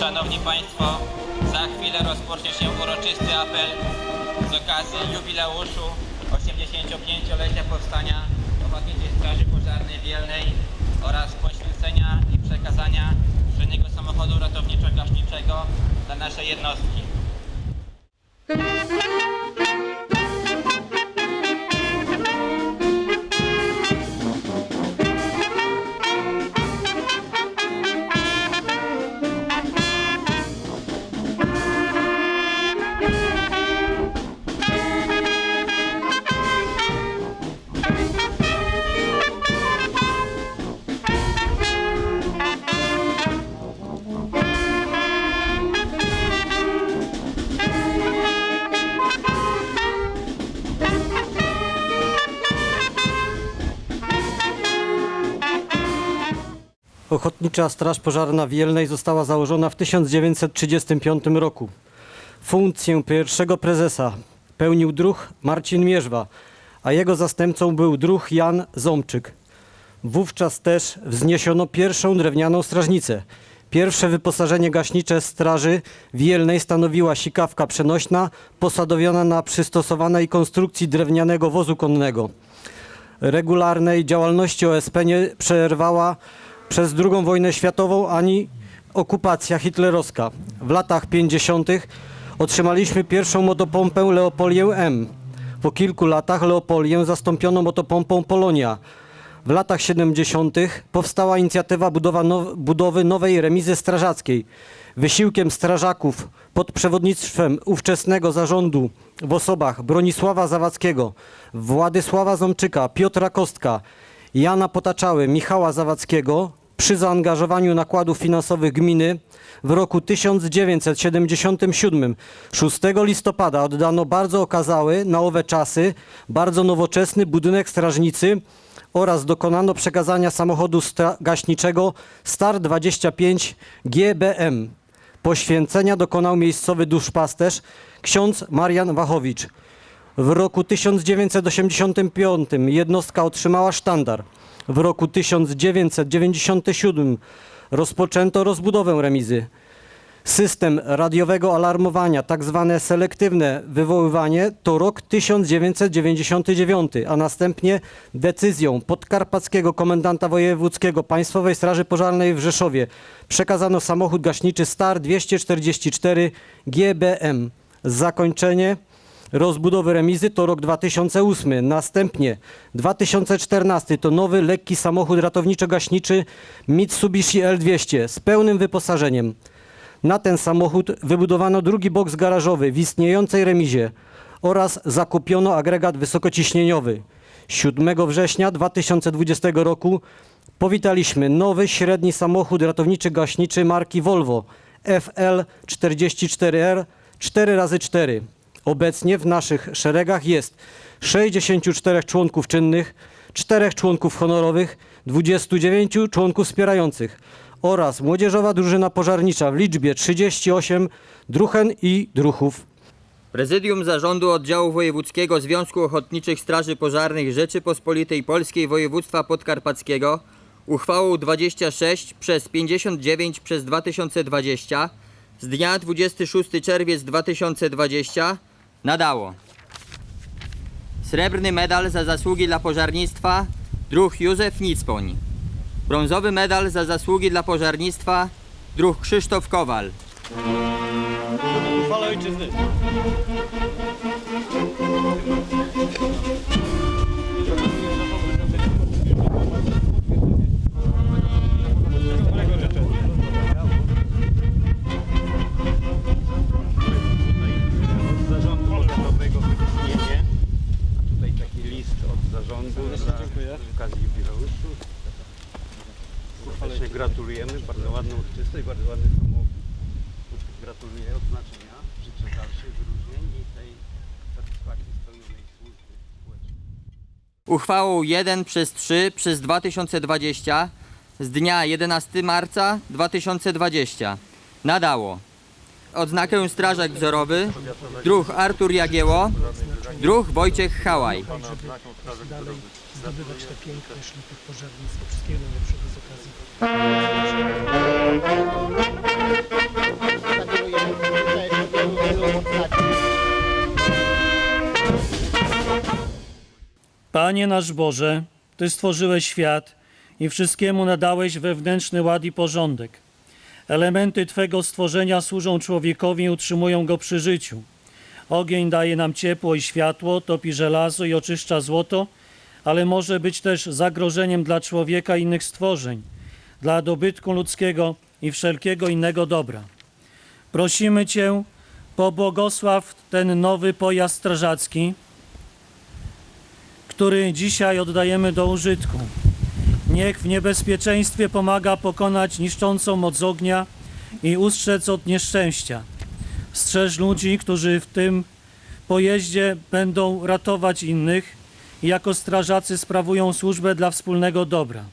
Państwo, za chwilę rozpocznie się uroczysty apel z okazji jubileuszu 85-lecia powstania Ochotniczej Straży Pożarnej Wielnej oraz poświęcenia i przekazania słynnego samochodu ratowniczo-gaśniczego dla naszej jednostki. Ochotnicza Straż Pożarna w Jelnej została założona w 1935 roku. Funkcję pierwszego prezesa pełnił druh Marcin Mierzwa, a jego zastępcą był druh Jan Ząbczyk. Wówczas też wzniesiono pierwszą drewnianą strażnicę. Pierwsze wyposażenie gaśnicze straży w Jelnej stanowiła sikawka przenośna, posadowiona na przystosowanej konstrukcji drewnianego wozu konnego regularnej działalności OSP nie przerwała przez II wojnę światową ani okupacja hitlerowska. W latach 50. otrzymaliśmy pierwszą motopompę Leopolię M. Po kilku latach Leopolię zastąpiono motopompą Polonia. W latach 70. powstała inicjatywa now- budowy nowej remizy strażackiej. Wysiłkiem strażaków pod przewodnictwem ówczesnego zarządu w osobach Bronisława Zawadzkiego, Władysława Zączyka, Piotra Kostka, Jana Potaczały, Michała Zawadzkiego przy zaangażowaniu nakładów finansowych gminy w roku 1977 6 listopada oddano bardzo okazały na owe czasy, bardzo nowoczesny budynek strażnicy oraz dokonano przekazania samochodu gaśniczego Star 25 GBM. Poświęcenia dokonał miejscowy duszpasterz ksiądz Marian Wachowicz. W roku 1985 jednostka otrzymała sztandar. W roku 1997 rozpoczęto rozbudowę remizy. System radiowego alarmowania, tak zwane selektywne wywoływanie, to rok 1999, a następnie decyzją podkarpackiego komendanta wojewódzkiego Państwowej Straży Pożarnej w Rzeszowie przekazano samochód gaśniczy STAR 244 GBM. Zakończenie rozbudowy remizy to rok 2008. Następnie 2014 to nowy lekki samochód ratowniczo-gaśniczy Mitsubishi L200 z pełnym wyposażeniem. Na ten samochód wybudowano drugi boks garażowy w istniejącej remizie oraz zakupiono agregat wysokociśnieniowy. 7 września 2020 roku powitaliśmy nowy średni samochód ratowniczy-gaśniczy marki Volvo FL44R 4x4. Obecnie w naszych szeregach jest 64 członków czynnych, 4 członków honorowych, 29 członków wspierających oraz młodzieżowa drużyna pożarnicza w liczbie 38 druchen i druchów. Prezydium Zarządu Oddziału Wojewódzkiego Związku Ochotniczych Straży Pożarnych Rzeczypospolitej Polskiej Województwa Podkarpackiego uchwałą 26 przez 59 przez 2020 z dnia 26 czerwiec 2020 nadało. Srebrny medal za zasługi dla pożarnictwa druh Józef Nicpoń. Brązowy medal za zasługi dla pożarnictwa druh Krzysztof Kowal. Uchwała ojczyzny. Gratulujemy, bardzo ładną uczcistość, bardzo ładny samochód. Gratuluję odznaczenia, życzę dalszych wyróżnień i tej satysfakcji spełnionej służby społecznej. uchwałą 1 przez 3 przez 2020 z dnia 11 marca 2020 nadało odznakę strażak wzorowy, druh Artur Jagieło, druh Wojciech Hałaj. Panie nasz Boże, Ty stworzyłeś świat i wszystkiemu nadałeś wewnętrzny ład i porządek. Elementy Twego stworzenia służą człowiekowi i utrzymują go przy życiu. Ogień daje nam ciepło i światło, topi żelazo i oczyszcza złoto, ale może być też zagrożeniem dla człowieka i innych stworzeń, dla dobytku ludzkiego i wszelkiego innego dobra. Prosimy Cię, pobłogosław ten nowy pojazd strażacki, który dzisiaj oddajemy do użytku. Niech w niebezpieczeństwie pomaga pokonać niszczącą moc ognia i ustrzec od nieszczęścia. Strzeż ludzi, którzy w tym pojeździe będą ratować innych i jako strażacy sprawują służbę dla wspólnego dobra.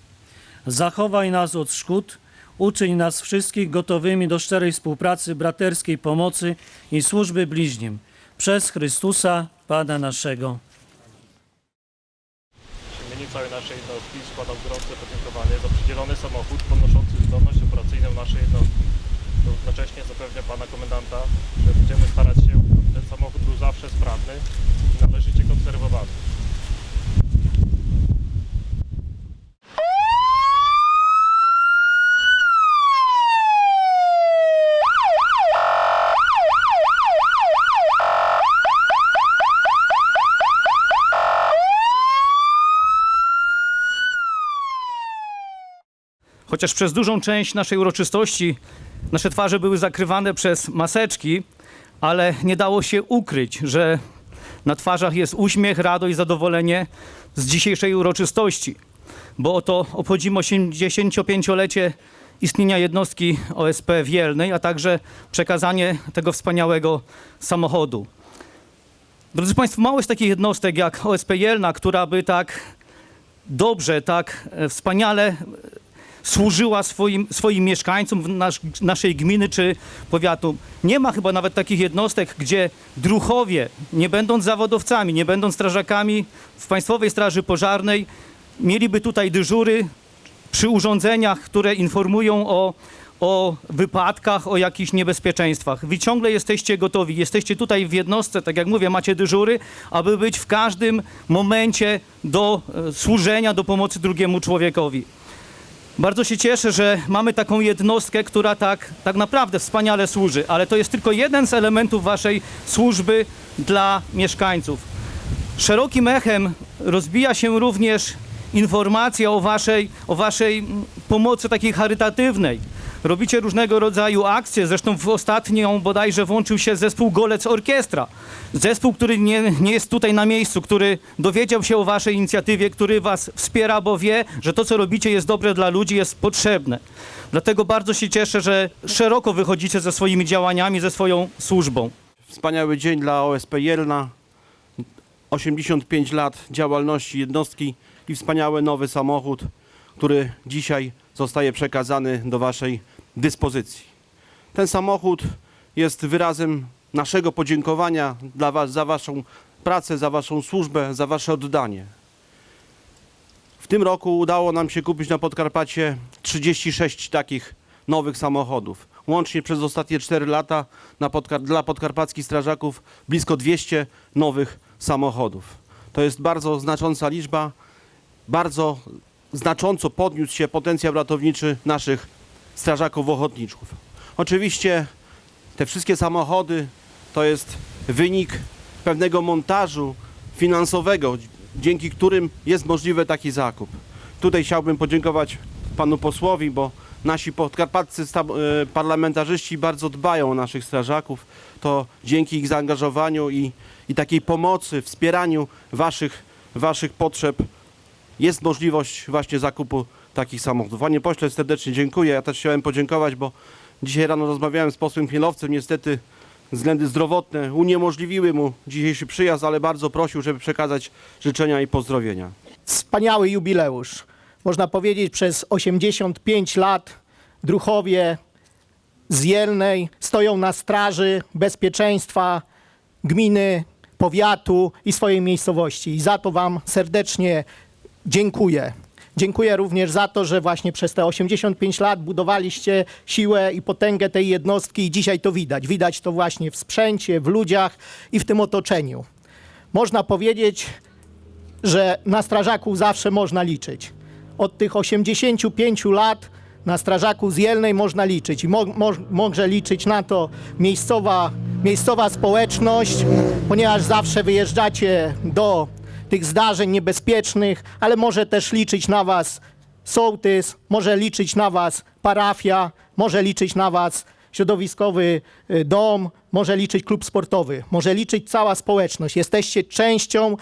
Zachowaj nas od szkód, uczyń nas wszystkich gotowymi do szczerej współpracy, braterskiej pomocy i służby bliźnim. Przez Chrystusa, Pana naszego. Całej naszej jednostki składam gorące podziękowanie za przydzielony samochód podnoszący zdolność operacyjną naszej jednostki. Równocześnie zapewniam pana komendanta, że będziemy starać się, aby ten samochód był zawsze sprawny i należycie konserwowany. Chociaż przez dużą część naszej uroczystości nasze twarze były zakrywane przez maseczki, ale nie dało się ukryć, że na twarzach jest uśmiech, radość, zadowolenie z dzisiejszej uroczystości, bo oto obchodzimy 85-lecie istnienia jednostki OSP w Jelnej, a także przekazanie tego wspaniałego samochodu. Drodzy Państwo, mało jest takich jednostek jak OSP Jelna, która by tak dobrze, tak e, wspaniale służyła swoim, swoim mieszkańcom nasz, naszej gminy czy powiatu. Nie ma chyba nawet takich jednostek, gdzie druchowie, nie będąc zawodowcami, nie będąc strażakami w Państwowej Straży Pożarnej, mieliby tutaj dyżury przy urządzeniach, które informują o, o wypadkach, o jakichś niebezpieczeństwach. Wy ciągle jesteście gotowi, jesteście tutaj w jednostce, tak jak mówię, macie dyżury, aby być w każdym momencie do e, służenia, do pomocy drugiemu człowiekowi. Bardzo się cieszę, że mamy taką jednostkę, która tak, tak naprawdę wspaniale służy, ale to jest tylko jeden z elementów waszej służby dla mieszkańców. Szerokim echem rozbija się również informacja o waszej, o waszej mm, pomocy takiej charytatywnej. Robicie różnego rodzaju akcje, zresztą w ostatnią bodajże włączył się zespół Golec Orkiestra. Zespół, który nie, nie jest tutaj na miejscu, który dowiedział się o waszej inicjatywie, który was wspiera, bo wie, że to, co robicie jest dobre dla ludzi, jest potrzebne. Dlatego bardzo się cieszę, że szeroko wychodzicie ze swoimi działaniami, ze swoją służbą. Wspaniały dzień dla OSP Jelna. 85 lat działalności jednostki i wspaniały nowy samochód, który dzisiaj zostaje przekazany do Waszej dyspozycji. Ten samochód jest wyrazem naszego podziękowania dla Was za Waszą pracę, za Waszą służbę, za Wasze oddanie. W tym roku udało nam się kupić na Podkarpacie 36 takich nowych samochodów. Łącznie przez ostatnie 4 lata podkar- dla podkarpackich strażaków blisko 200 nowych samochodów. To jest bardzo znacząca liczba. Bardzo znacząco podniósł się potencjał ratowniczy naszych strażaków ochotniczków. Oczywiście te wszystkie samochody to jest wynik pewnego montażu finansowego, dzięki którym jest możliwy taki zakup. Tutaj chciałbym podziękować panu posłowi, bo nasi podkarpaccy e, parlamentarzyści bardzo dbają o naszych strażaków. To dzięki ich zaangażowaniu i, i takiej pomocy, wspieraniu waszych, waszych potrzeb jest możliwość właśnie zakupu takich samochodów. Panie pośle, serdecznie dziękuję. Ja też chciałem podziękować, bo dzisiaj rano rozmawiałem z posłem Chmielowcem. Niestety względy zdrowotne uniemożliwiły mu dzisiejszy przyjazd, ale bardzo prosił, żeby przekazać życzenia i pozdrowienia. wspaniały jubileusz. Można powiedzieć, przez 85 lat druchowie z Jelnej stoją na straży bezpieczeństwa gminy, powiatu i swojej miejscowości. I za to Wam serdecznie dziękuję. Dziękuję również za to, że właśnie przez te 85 lat budowaliście siłę i potęgę tej jednostki i dzisiaj to widać. Widać to właśnie w sprzęcie, w ludziach i w tym otoczeniu. Można powiedzieć, że na strażaków zawsze można liczyć. Od tych 85 lat na strażaków z Jelnej można liczyć i mo, mo, może liczyć na to miejscowa, miejscowa społeczność, ponieważ zawsze wyjeżdżacie do tych zdarzeń niebezpiecznych, ale może też liczyć na Was sołtys, może liczyć na Was parafia, może liczyć na Was środowiskowy y, dom, może liczyć klub sportowy, może liczyć cała społeczność. Jesteście częścią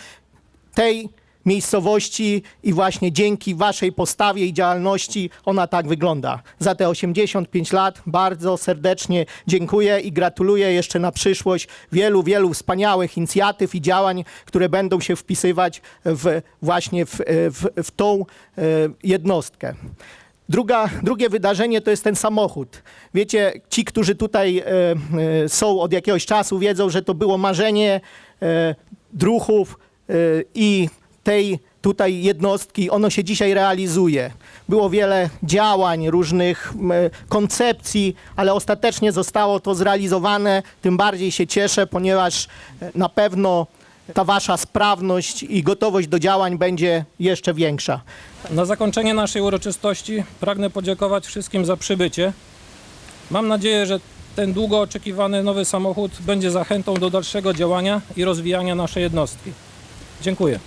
tej miejscowości i właśnie dzięki waszej postawie i działalności ona tak wygląda. Za te 85 lat bardzo serdecznie dziękuję i gratuluję jeszcze na przyszłość wielu, wielu wspaniałych inicjatyw i działań, które będą się wpisywać w, właśnie w, w, w tą e, jednostkę. Druga, drugie wydarzenie to jest ten samochód. Wiecie, ci, którzy tutaj e, e, są od jakiegoś czasu, wiedzą, że to było marzenie e, druchów e, i tej tutaj jednostki. Ono się dzisiaj realizuje. Było wiele działań, różnych koncepcji, ale ostatecznie zostało to zrealizowane. Tym bardziej się cieszę, ponieważ e, na pewno ta wasza sprawność i gotowość do działań będzie jeszcze większa. Na zakończenie naszej uroczystości pragnę podziękować wszystkim za przybycie. Mam nadzieję, że ten długo oczekiwany nowy samochód będzie zachętą do dalszego działania i rozwijania naszej jednostki. Dziękuję.